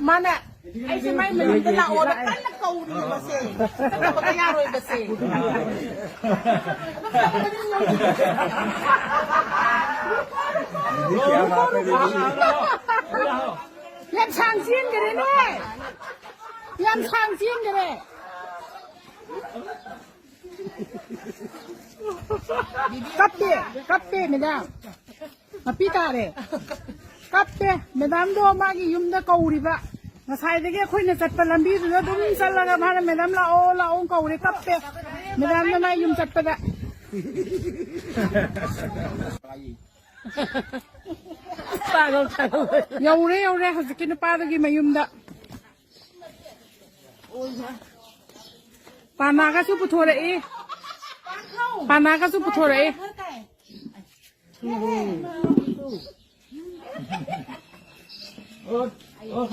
mana ai se mai mai da la oda kan la kau ni base kan ko ya roi base Yam sang sien gere ne Yam sang sien gere Katte katte me da Apita re ꯀꯞꯇꯦ ꯃꯦꯗꯥꯝꯗꯣ ꯃꯥꯒꯤ ꯌꯨꯝꯗ ꯀꯧꯔꯤꯕ ꯉꯁꯥꯏꯗꯒꯤ ꯑꯩꯈꯣꯏꯅ ꯆꯠꯄ ꯂꯝꯕꯤꯗꯨꯗ ꯑꯗꯨꯝ ꯆꯠꯂꯒ ꯃꯥꯅ madam ꯂꯥꯛꯑꯣ ꯂꯥꯛꯑꯣ ꯀꯧꯔꯦ ꯀꯞꯇꯦ ꯃꯦꯗꯥꯝꯅ ꯃꯥꯒꯤ ꯌꯨꯝ ꯆꯠꯄꯗ ꯌꯧꯔꯦ ꯌꯧꯔꯦ ꯍꯧꯖꯤꯛꯀꯤ ꯅꯨꯄꯥꯗꯨꯒꯤ ꯃꯌꯨꯝꯗ ꯄꯥꯅꯥꯒꯁꯨ ꯄꯨꯊꯣꯔꯛꯏ ꯄꯥꯅꯥꯒꯁꯨ ꯄꯨꯊꯣꯔꯛꯏ ও ও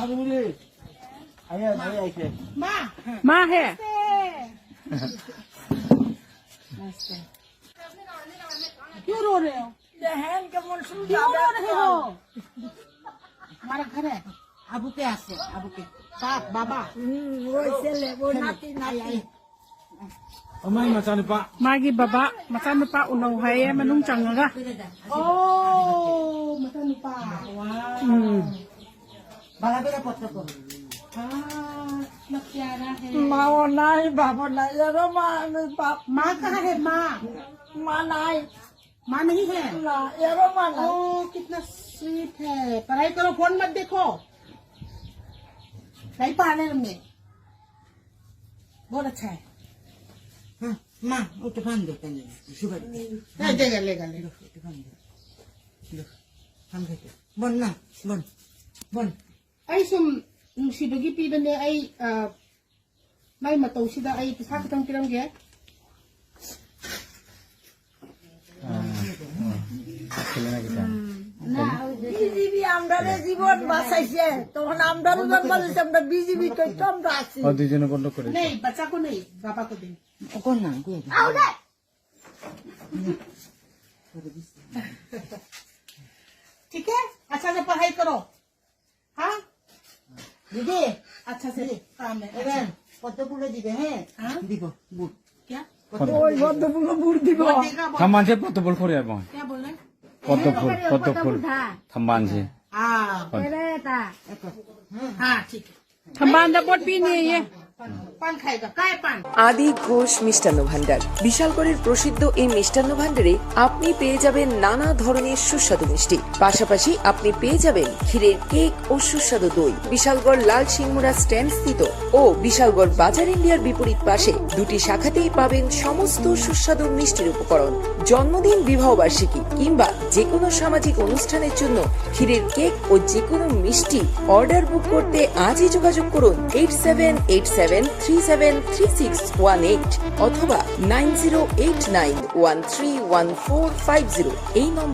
क्यों रो रहे हो? क्यों रो रहे हो? हमारा घर है। के के साथ बाबा। हम्म, वो इसे वो नाती नाती। अमाई मचाने पा। मागी बाबा मचाने पा उन्होंने है मनुष्य चंगा। ओ Mata ni pa. Wow. Mm. Balabi na pot कहाँ है माँ माँ नाई माँ नहीं है ना यारो माँ ओ कितना स्वीट है पढ़ाई करो फ़ोन मत देखो नहीं पाने हमने बहुत अच्छा है हाँ माँ वो तो देते हैं सुबह लेगा लेगा Bon na. Bon. Bon. Ay, sum, si Dugi Pida niya ay, ah, may mataw sida ay, sakit ang kirang gaya. BGB আমরারে জীবন বাঁচাইছে তখন আমরার বলেছে আমরা বিজিবি তো আমরা আছি ও দুজনে বন্ধ করে নেই বাচ্চা কো নেই বাবা কো দিন কোন না কোন আউডে ठीक है? अच्छा से पढ़ाई करो। हाँ? दीदी? अच्छा से काम है। কতগুলো দিবে হ্যাঁ দিব বুট ওই কতগুলো বুট দিব থামানছে কতগুলো করে এবং কত ফুল কত ফুল থামানছে হ্যাঁ ঠিক থামান দা বট পি নিয়ে আদি ঘোষ মিষ্টান্ন ভান্ডার বিশালগড়ের প্রসিদ্ধ এই মিষ্টান্ন ভান্ডারে আপনি পেয়ে যাবেন নানা ধরনের সুস্বাদু মিষ্টি। পাশাপাশি আপনি পেয়ে যাবেন ক্ষীরের কেক ও সুস্বাদু দই। বিশালগড় লাল সিংমুরা স্ট্যান্ড স্থিত ও বিশালগড় বাজার ইন্ডিয়ার বিপরীত পাশে দুটি শাখাতেই পাবেন সমস্ত সুস্বাদু মিষ্টির উপকরণ। জন্মদিন বিবাহ বার্ষিকী কিংবা যে কোনো সামাজিক অনুষ্ঠানের জন্য ক্ষীরের কেক ও যে কোনো মিষ্টি অর্ডার বুক করতে আজই যোগাযোগ করুন eight seven eight seven three seven three six one eight অথবা nine zero eight nine one three one four five zero এই নম্বর